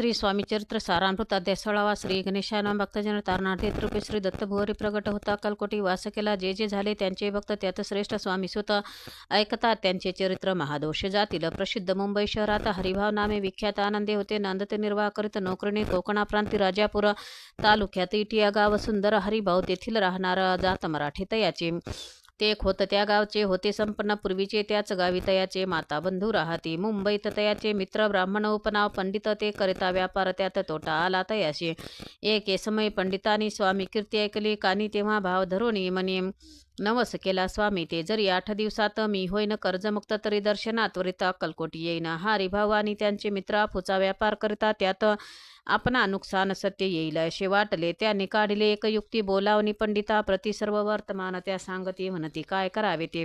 श्री स्वामी चरित्र सारामृत अध्याय सोळावा श्री गणेशानाम भक्तजन तारणार्थी रूपे श्री दत्तभुवरी प्रगट होता कलकोटी वासकेला जे जे झाले त्यांचे भक्त त्यात श्रेष्ठ स्वामी सुत ऐकतात त्यांचे चरित्र महादोष जातील प्रसिद्ध मुंबई शहरात हरिभाव नामे विख्यात आनंदे होते नांदते निर्वाह करीत नोकरीने कोकणा प्रांती राजापूर तालुक्यात इटिया गाव सुंदर हरिभाव तेथील राहणारा जात मराठीत याचे ते एक होतं त्या गावचे होते संपन्न. पूर्वीचे त्याच गावी तयाचे माता बंधू राहते. मुंबईत तयाचे मित्र ब्राह्मण उपनाव पंडित ते करिता व्यापार त्यात तोटा आला तयाशी एक समय पंडितानी स्वामी कीर्ती ऐकली. कानी तेव्हा भाव धरून मनी नवस केला स्वामी ते जरी आठ दिवसात मी होईन कर्जमुक्त तरी दर्शनात त्वरित अक्कलकोटी येईन. हा भाऊ आणि त्यांचे मित्र आपूचा व्यापार करिता त्यात आपणा नुकसान सत्य येईल. असे वाटले त्यांनी काढले एक युक्ती बोलावणी पंडिता प्रति सर्व वर्तमान त्या सांगती म्हणती काय करावे ते?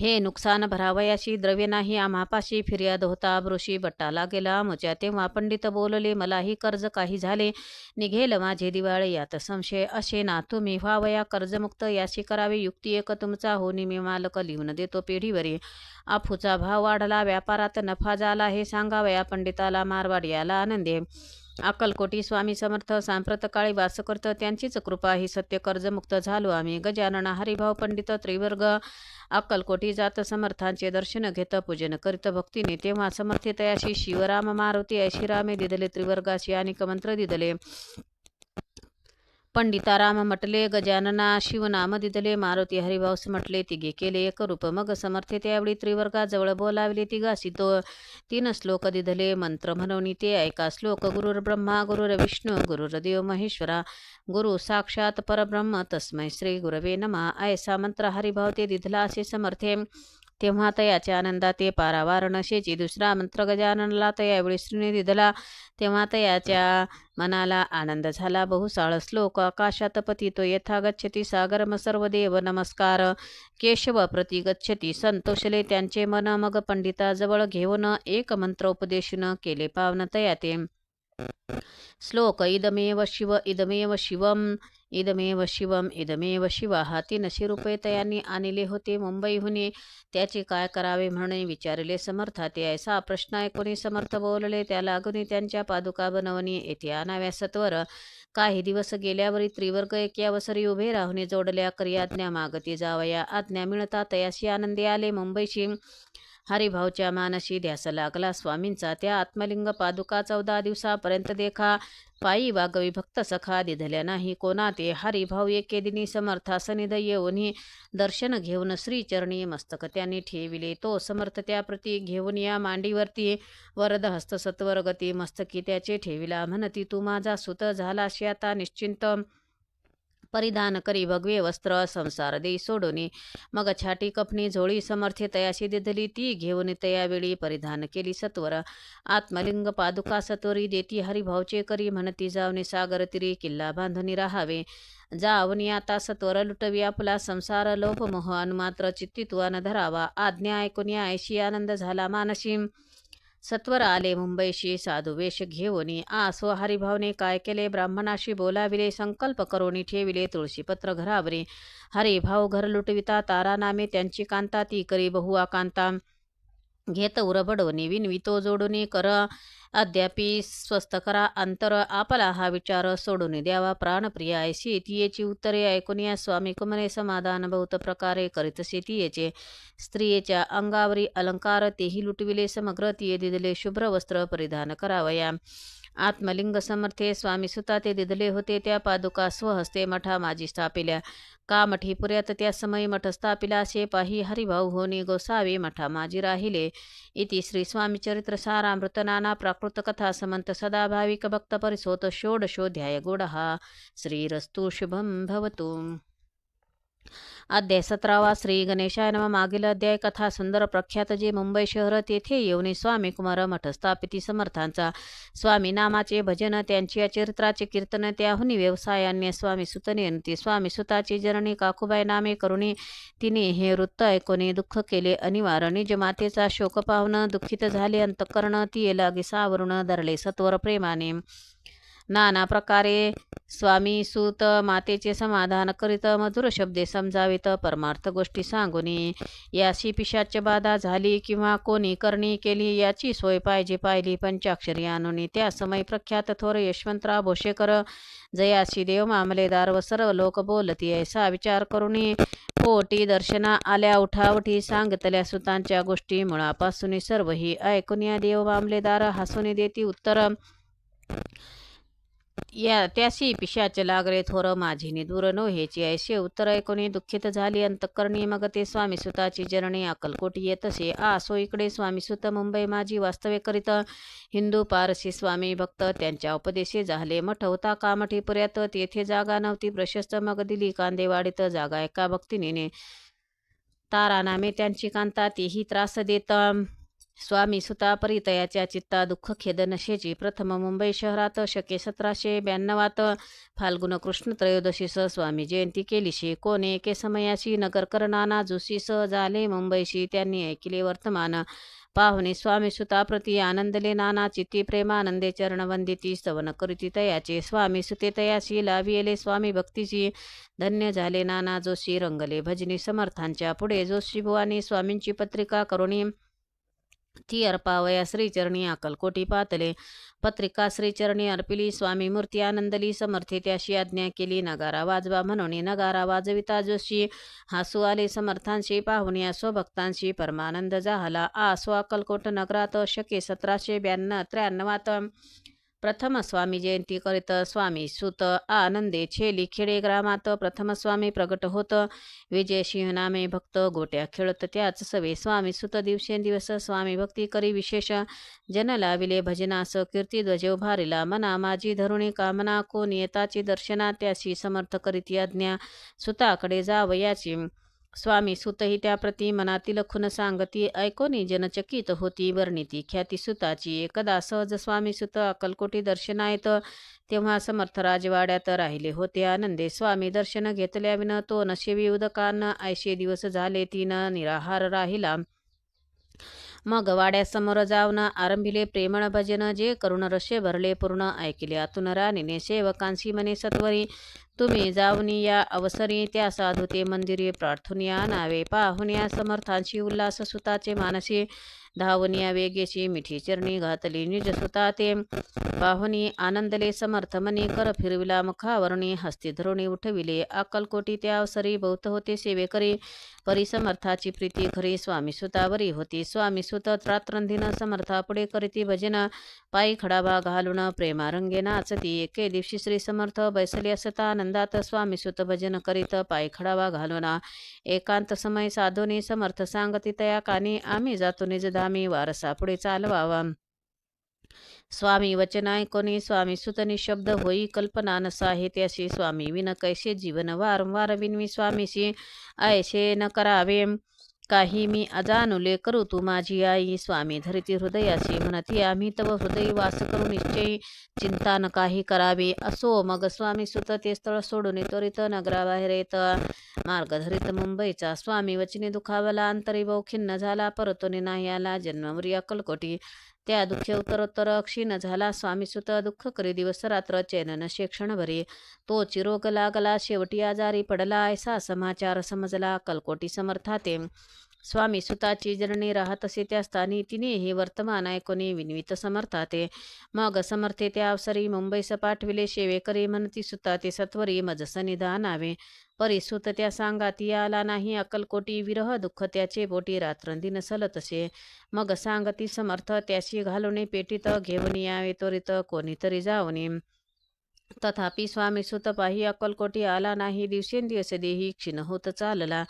हे नुकसान भरावयाशी द्रव्य नाही आम्हापाशी फिर्याद होता बृषी बट्टाला गेला. मुच्या तेव्हा पंडित बोलले मलाही कर्ज काही झाले. निघेल माझे दिवाळे यात संशय असे ना. तुम्ही व्हावया कर्जमुक्त याशी करावे युक्ती एक तुमचा. होनी मी मालक लिहून देतो पिढीवरी. आफूचा भाव वाढला व्यापारात नफा झाला हे सांगावया पंडिताला मारवाड याला आनंदे अक्कलकोटी स्वामी समर्थ सांप्रत काळी त्यांचीच कृपा ही सत्य कर्जमुक्त झालो आम्ही. गजानन हरिभाव पंडित त्रिवर्ग अक्कलकोटी जात समर्थांचे दर्शन घेत पूजन करीत भक्तीने. तेव्हा समर्थितयाशी शिवराम मारुती ऐशिरामे दिदले त्रिवर्गाशी आणि मंत्र दिदले. पंडिताराम म्हटले गजानना शिवनाम दिदले मारुती हरिभाऊस म्हटले तिघे केले एक रूप मग समर्थे त्यावेळी त्रिवर्गाजवळ बोलावले तिघासी तो तीन श्लोक दिदले मंत्र म्हणून ते ऐका श्लोक गुरुर ब्रह्मा गुरुर विष्णू गुरुर देव महेश्वरा गुरु साक्षात परब्रह्म तस्मै श्री गुरवे नमा ऐसा मंत्र हरिभाव ते दिधला असे समर्थे. तेव्हा तयाच्या आनंदात ते पारावार नशेची दुसरा मंत्र गजाननला तयावेळी श्रीने दिदला तेव्हा तयाच्या मनाला आनंद झाला. बहुसाळ श्लोक आकाशात पतितो यथा गच्छती सागरम सर्वदेव नमस्कार. केशव प्रति गच्छती संतोषले त्यांचे मन. मग पंडिताजवळ घेऊन एक मंत्र उपदेशन केले पावन तयाते. श्लोक इदमेव शिव इदमेव शिवम इदमेव शिवम इदमेव शिव. हा तीनशे रुपये तयांनी आणले होते मुंबईहून. त्याचे काय करावे म्हणून विचारले समर्था. ते ऐसा प्रश्न ऐकून समर्थ बोलले त्या लागून त्यांच्या पादुका बनवणी येथे आणाव्या सत्वर काही दिवस गेल्यावरी त्रिवर्ग एकावसरी उभे राहुने जोडल्या करी आज्ञा मागती जावया. आज्ञा मिळता तयाशी आनंदी आले मुंबईशी. हरिभाऊच्या मानशी ध्यास लागला. स्वामींचा त्या आत्मलिंग पादुका चौदा दिवसापर्यंत देखा. पायी वागवी भक्त सखा दिधल्या नाही. कोणा ते हरिभाऊ एके दिनी समर्थासनिध येऊन दर्शन घेऊन श्रीचरणी मस्तक त्यांनी ठेविले. तो समर्थ त्याप्रती घेऊन या मांडीवरती वरद हस्त सत्वर गती मस्तकी त्याचे ठेविला. म्हणती तू माझा सुत झाला आता निश्चिंत परिधान करी भगवे वस्त्र संसार देई सोडोनी. मग छाटी कपणी झोळी समर्थे तयाशी दिधली ती घेऊन तयावेळी परिधान केली सत्वर. आत्मलिंग पादुका सत्वरी देती हरिभावचे करी म्हणती जावने सागर तिरी किल्ला बांधणी राहावे. जावनी आता सत्वर लुटवी आपला संसार लोप मोह मात्र चित्तित्वान धरावा. आज्ञा ऐकून आयशी आनंद झाला मानशी सत्वर आले मुंबईशी साधू वेश घेऊनी. आसो हरिभावने काय केले? ब्राह्मणाशी बोलाविले संकल्प करोनी ठेविले तुळशीपत्र घरावरी. हरिभाव घर लुटविता तारा नामे त्यांची कांता ती करी बहुआ कांता घेत उरबडवणी विनवितो जोडून कर. अद्यापी स्वस्थ करा. अंतर आपला हा विचार सोडून द्यावा. प्राणप्रिय ऐशी तियेची उत्तरे ऐकून या स्वामी कुमरे समाधान बहुत प्रकारे करीत शेतीयेचे स्त्रियेच्या अंगावरी अलंकार तेही लुटविले. समग्र तिये दिदले शुभ्र वस्त्र परिधान करावया. आत्मलिंग समर्थे स्वामी सुता ते दिदले होते त्या पादुका स्वहस्ते मठा माझी स्थापिल्या. का मठी पुऱ्यात त्या समयी मठ स्थापिला शे पाही हरिभाऊ होनी गोसावे मठा माझी राहिले. इति श्री स्वामी चरित्र सारामृत नाना प्राकृत कथा समंत सदा भाविक भक्त परिसोत षोडशोध्याय गोडहा श्रीरस्तु शुभम भवतु. अध्याय सतरावा श्री गणेशाय नम मागील अध्याय कथा सुंदर प्रख्यात जे मुंबई शहर तेथे येऊन स्वामी कुमार मठ स्थापिती समर्थांचा स्वामी नामाचे भजन त्यांची चरित्राचे कीर्तन त्याहुनी व्यवसायान्य स्वामी सुतने स्वामी सुताची जननी काकुबाई नामे करुणी तिने हे वृत्त ऐकून दुःख केले अनिवार्य निज मातेचा शोक पाहून दुःखित झाले अंतकरण ती लागी सावरून धरले सत्वर प्रेमाने नाना प्रकारे स्वामी सूत मातेचे समाधान करीत मधुर शब्दे समजावित परमार्थ गोष्टी सांगुनी. याशी पिशाच बाधा झाली किंवा कोणी करणी केली याची सोय पाहिजे पाहिली पंचाक्षरी आणूनी. त्या समय प्रख्यात थोर यशवंतराव भोशेकर जयाशी देव मामलेदार व सर्व लोक बोलती ऐसा विचार करून. पोटी दर्शना आल्या उठावठी सांगतल्या सुतांच्या गोष्टी. मुळापासून सर्वही ऐकून या देव मामलेदार हसून देती उत्तर या त्याशी पिशाच लागले थोर माझी दूर नो हेची ऐसे उत्तर ऐकून दुःखित झाली अंतकरणी. मग ते स्वामी सुताची जननी अक्कलकोटी येतसे आ सो इकडे स्वामी सुत मुंबई माझी वास्तव्य करीत. हिंदू पारसी स्वामी भक्त त्यांच्या उपदेशे झाले. मठ होता कामठी पुऱ्यात. तेथे जागा नव्हती प्रशस्त. मग दिली कांदेवाडीत जागा एका भक्तीने तारा नामे त्यांची कांता. तीही त्रास देत. स्वामी सुता परितयाच्या चित्ता दुःख खेद नशेची प्रथम मुंबई शहरात शके सतराशे ब्याण्णवात फाल्गुन कृष्ण त्रयोदशीस स्वामी जयंती केलीशी. कोणे एके समयाशी नगरकर नाना जोशीस झाले मुंबईशी. त्यांनी ऐकले वर्तमान. पाहुणे स्वामी सुताप्रती आनंदले नाना चित्ती प्रेमानंदे चरणवंदिती स्तवन करीती तयाचे. स्वामी सुते तयाशी लाविले स्वामी भक्तीची. धन्य झाले नाना जोशी रंगले भजनी समर्थांच्या. पुढे जोशी बुवानी स्वामींची पत्रिका करुणी ती अर्पावया श्रीचरणी अकलकोटी पातले. पत्रिका श्रीचरणी अर्पिली स्वामी मूर्ती आनंदली समर्थे त्याशी आज्ञा केली. नगारा वाजवा म्हणून नगारा वाजविता जोशी. हसू आले समर्थांशी पाहुण्या स्वभक्तांशी. परमानंद झाला आ स्व अक्कलकोट नगरात शके सतराशे ब्याण्णव त्र्याण्णवात. प्रथम स्वामी जयंती करीत स्वामी सुत आनंदे छेली खेडे ग्रामात प्रथम स्वामी प्रगट होत. विजयसिंह नामे भक्त गोट्या खेळत त्याच सवे. स्वामी सुत दिवसेंदिवस स्वामी भक्ती करी विशेष. जन लाविले भजनास कीर्ती ध्वजे उभारिला. मना माझी धरुणी कामना कोण येताची दर्शना. त्याशी समर्थ करीत आज्ञा सुताकडे जावयाची स्वामी सुतही त्याप्रती मनातील खुन सांगती ऐकोनी जनचकित होती वर्णिती ख्याती सुताची एकदा सहज स्वामी सुत अक्कलकोटी दर्शनायत तेव्हा समर्थ राजवाड्यात राहिले होते आनंदे. स्वामी दर्शन घेतल्याविन तो नशेवी उदकान ऐशे दिवस झाले तीन निराहार राहिला. मग वाड्यासमोर जाऊन आरंभिले प्रेमळ भजन जे करुण रसे भरले पूर्ण ऐकले. आतून राणीने सेवकांशी मने सत्वरी तुम्ही जाऊन या अवसरी त्या साधुते मंदिरी प्रार्थून या नावे पाहून या समर्थांशी उल्हास सुताचे मानसी धावनिया वेगेची मिठी चरणी घातली निज सुता ते पाहुनी आनंदले समर्थ मनी कर फिरविला मुखावरणी. हस्ती धरुणी उठविले अक्कलकोटी त्या अवसरी बहुत होते सेवेकरी परिसमर्थाची प्रीती खरी स्वामी सुतावरी होती. स्वामी सुत त्रात्रंधीन समर्था पुढे करीती भजन. पायी खडाबा घालून प्रेमारंगे नाचती. एके दिवशी श्री समर्थ बैसले असता आनंदात स्वामी सुत भजन करीत पायी खडाबा घालून. एकांत समय साधोनी समर्थ सांगती तया कानी. आम्ही जातो निज स्वामी वारसा. पुढे चालवावा. स्वामी वचन ऐकोनी स्वामी सुतनी शब्द होई कल्पना नसाहे त्याशी स्वामी विन कैसे जीवन वारंवार विनवी स्वामीशी. ऐसे न करावे. काही मी अजानुले करू तू माझी आई. स्वामी धरिती हृदयाशी म्हणती आम्ही तव हृदय वास करू निश्चय. चिंता न काही करावी असो. मग स्वामी सुत ते स्थळ सोडून त्वरित नगराबाहेर येत मार्ग धरित मुंबईचा स्वामी वचने दुखावला. अंतरी खिन्न झाला. परतोने नाही आला जन्ममरी अक्कलकोटी त्या दुःख उत्तरोत्तर क्षीण झाला. स्वामी सुत दुःख करी दिवस रात्र चैन नशे क्षणभरी तो चिरोग लागला शेवटी आजारी पडला. ऐसा समाचार समजला. कलकोटी समर्थाते. स्वामी सुताची जननी राहत असे त्या स्थानी तिने हे वर्तमान ऐकोनी विनवित समर्थाते. मग समर्थे त्या अवसरी मुंबईस पाठविले शेवेकरी म्हणती सुताते सत्वरी मज निधानावे परिसुत त्या सांगाती आला नाही अक्कलकोटी विरह दुःख त्याचे पोटी रात्रंदिन सलतसे. मग सांगती समर्थ त्याशी घालून पेटीत घेऊन यावे त्वरित कोणीतरी जाऊनी तथापि स्वामी सुतपाही अक्कलकोटी आला नाही. दिवसेंदिवस देही क्षीण होत चालला.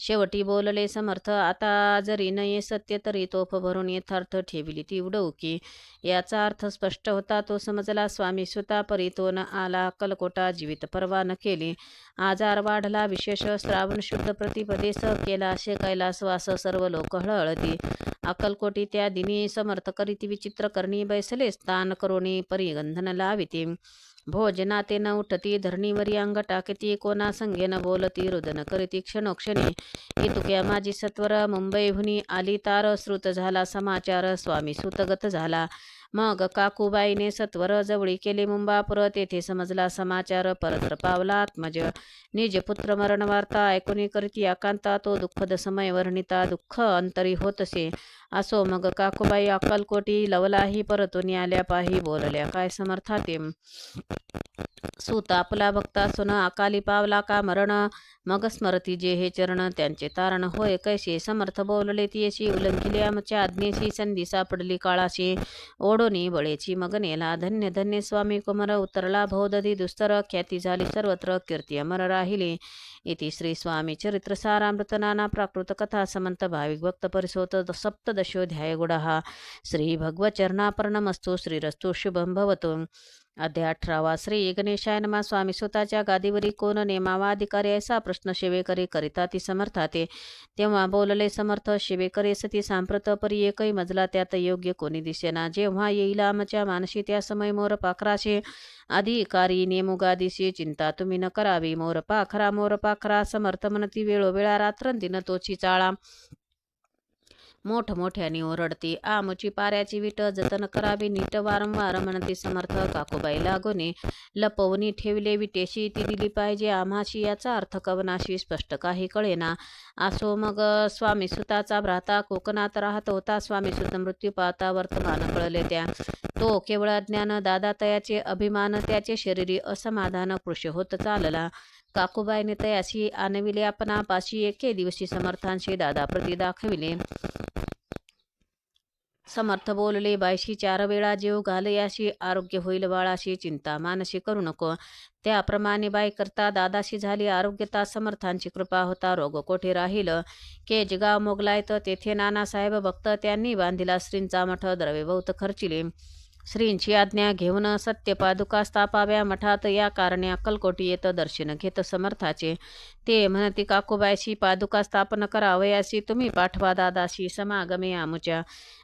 शेवटी बोलले समर्थ आता जरी नये सत्य तरी तोफ भरून यथार्थ ठेवली ती उडवकी. याचा अर्थ स्पष्ट होता तो समजला स्वामी सुता परितोन तो न आला. अक्कलकोटा जीवित परवान केली. आजार वाढला विशेष श्रावण शुद्ध प्रतिपदेस केला असे कैलासवास सर्व लोक हळहळती. अक्कलकोटी त्या दिनी समर्थ करीती विचित्र करणी बैसले स्थान करोणी परिगंधन लाविती. भोजना ते न उठती धरणीवरी अंग टाकती कोणा संगे न बोलती रुदन करीती क्षणोक्षणी. की तुक्या माझी सत्वर मुंबईहुनी आली तार श्रुत झाला समाचार स्वामी सुतगत झाला. मग काकूबाईने सत्वर जवळी केले मुंबापुर तेथे समजला समाचार परतर पावला आत्मज. निज पुत्र मरण वार्ता ऐकून करती आकांता तो दुःखद समय वर्णिता दुःख अंतरी होतसे. असो मग काकूबाई अक्कलकोटी लवलाही परतून आल्या पाही बोलल्या. काय समर्था ते सुत आपला भक्ता सुन अकाली पावला का मरण? मग स्मरती जे हे चरण त्यांचे तारण. होय कैसे समर्थ बोलले तियशी? उल्लंघिले आमच्या आज्ञेशी संधी सापडली काळाशी. ओढोनी बळेची मग नेला. धन्य धन्य स्वामी कुमार उतरला भौदधी दुस्तर. ख्याती झाली सर्वत्र कीर्ती अमर राहिली. इति श्री स्वामी चरित्र सारामृत नाना प्राकृत कथा समंत भाविक भक्त परिसोत सप्तदशोध्याय श्री श्रीरस्तु शुभं भवतु। अध्याय अठरावा. श्री गणेशाय नमा. स्वामी स्वतःच्या गादीवरी कोण नेमावा अधिकारी असा प्रश्न शिवेकरी करिता ती समर्थाते. तेव्हा बोलले समर्थ शिवेकरी सती सांप्रत परी एकही मजला त्यात योग्य कोणी दिसेना. जेव्हा येईल आमच्या मानशी त्या समय मोर पाखराशे. अधिकारी नेमुगादिशी चिंता तुम्ही न करावी. मोर पाखरा मोर पाखरा समर्थ म्हणती वेळोवेळा रात्रंदिन तोची चाळा. मोठमोठ्याने ओरडती आमची पाऱ्याची विट जतन करावी नीट वारंवार म्हणते समर्थ काकूबाई लागोने. लपवणी ठेवले विटेशी ती दिली पाहिजे आम्हाशी याचा अर्थ कवनाशी स्पष्ट काही कळेना. असो मग स्वामी सुताचा भ्राता कोकणात राहत होता स्वामी सुत मृत्यू पाहता वर्तमान कळले त्या. तो केवळ अज्ञान दादा तयाचे अभिमान त्याचे शरीरी असमाधान कृषी होत चालला. काकूबाईने तयाशी आणविले आपणापाशी एके दिवशी समर्थांशी दादा प्रती दाखविले. समर्थ बोलले बायशी चार वेळा जीव घालयाशी आरोग्य होईल बाळाशी चिंता मानशी करू नको. त्याप्रमाणे बाई करता दादाशी झाली आरोग्यता समर्थांची कृपा होता रोग कोठे राहील? केजगाव मोगलायत तेथे नानासाहेब भक्त त्यांनी बांधिला श्रींचा मठ द्रव्य बहुत खर्चिले. श्रींची आज्ञा घेऊन सत्यपादुका स्थापाव्या मठात या कारणे अक्कलकोटी येत दर्शन घेत समर्थाचे. ते म्हणती काकूबाईशी पादुका स्थापन करावयाशी तुम्ही पाठवा दादाशी समागमे आमुच्या.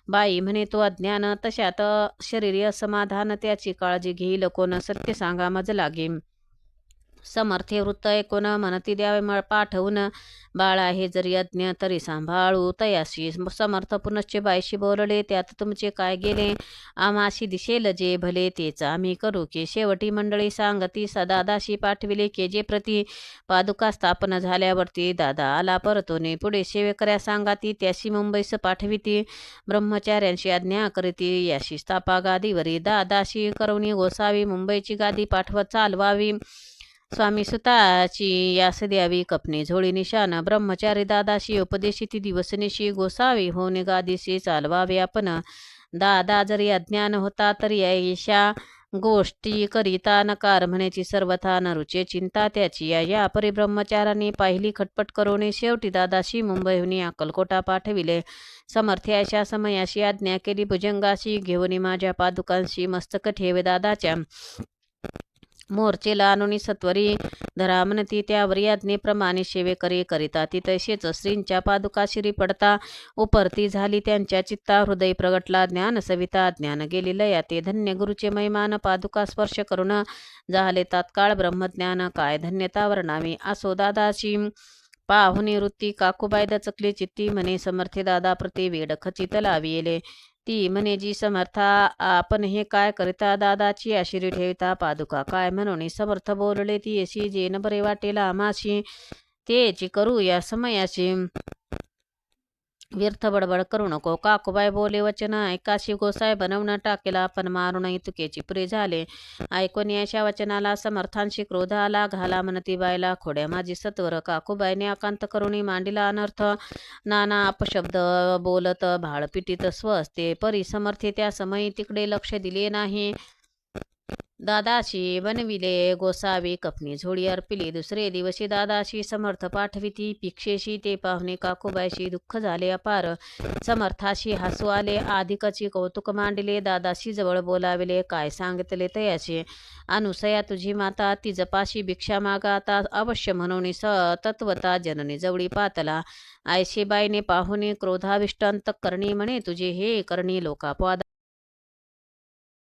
बाई म्हणे तो अज्ञान तशात शरीरी असमाधान त्याची काळजी घेईल कोण सत्य सांगा मज लागे समर्थे वृत्त ऐकून म्हणती द्यावे मळ पाठवून. बाळा हे जरी अज्ञ तरी सांभाळू. तयाशी समर्थ पुनश्च बाईशी बोलले त्यात तुमचे काय गेले? आम्हाशी दिसेल जे भले तेच आम्ही करू की शेवटी मंडळी सांगती दादाशी पाठविले के जे प्रती पादुका स्थापन झाल्यावरती दादा आला परतोने. पुढे सेवेकऱ्या सांगाती त्याशी मुंबईस पाठविती. ब्रह्मचार्यांशी आज्ञा करीती. याशी स्थापा गादीवरी. दादाशी करवणी गोसावी मुंबईची गादी पाठवत चालवावी. स्वामी सुताची यास द्यावी कपने झोळी निशान ब्रह्मचारी दादाशी उपदेशी ती दिवसनिशी गोसावी होणे गादीशी चालवावे आपण. दादा जरी अज्ञान होता तरी ऐशा गोष्टी करिता नकार म्हणायची सर्वथा नरुचे चिंता त्याची. या या परिब्रह्मचाराने पाहिली खटपट करून शेवटी दादाशी मुंबईहून अक्कलकोटा पाठविले. समर्थ्या अशा समयाशी आज्ञा केली भुजंगाशी घेऊन माझ्या पादुकांशी मस्तक ठेवे दादाच्या. मोर्चेला अनुनी सत्वरी धरामनती त्यावर याज्ञेप्रमाणे सेवेकरी करिता. ती तसेच श्रींच्या पादुका शिरी पडता. उपरती झाली त्यांच्या चित्ता हृदय प्रगटला ज्ञान सविता. ज्ञान गेली लया ते धन्य गुरुचे मैमान पादुका स्पर्श करून झाले तात्काळ ब्रह्मज्ञान. काय धन्यता वर्णावी असो दादाची पाहुनी वृत्ती. काकूबाय दचकली चित्ती म्हणे समर्थे दादा प्रति वेड खचित लाविले ती म्हणे जी समर्था आपण हे काय करिता? दादाची आशिरी ठेविता पादुका. काय म्हणून? समर्थ बोलले ती अशी जेन बरे वाटेल आमाशी तेची करू या समयाशी. व्यर्थ बडबड करू नको. काकूबाई बोले वचन ऐकाशी गोसाय बनवणं टाकेला पण मारून तुकेची पुरे झाले. ऐकून याच्या वचनाला समर्थांशी क्रोध आला घाला म्हणती बायला खोड्या माझी सत्वर काकूबाईने आकांत करुणी मांडीला अनर्थ. नाना अपशब्द बोलत भाळ पिटीत असते. परी समर्थे त्या समयी तिकडे लक्ष दिले नाही. दादाशी बनविले गोसावी कपनी झोडी अर्पिली. दुसरे दिवशी दादाशी समर्थ पाठविती भिक्षेशी ते पाहुणे काकोबायशी दुःख झाले अपार. समर्थाशी हसू आले. आधिकची कौतुक मांडले. दादाशी जवळ बोलाविले. काय सांगितले तयाचे अनुसया तुझी माता ती जपाशी भिक्षा मागा. आता अवश्य म्हणून स तत्वता जननी जवळी पातला. आयशीबाईने पाहुणे क्रोधाविष्टांत करणी म्हणे तुझे हे करणी लोकापवाद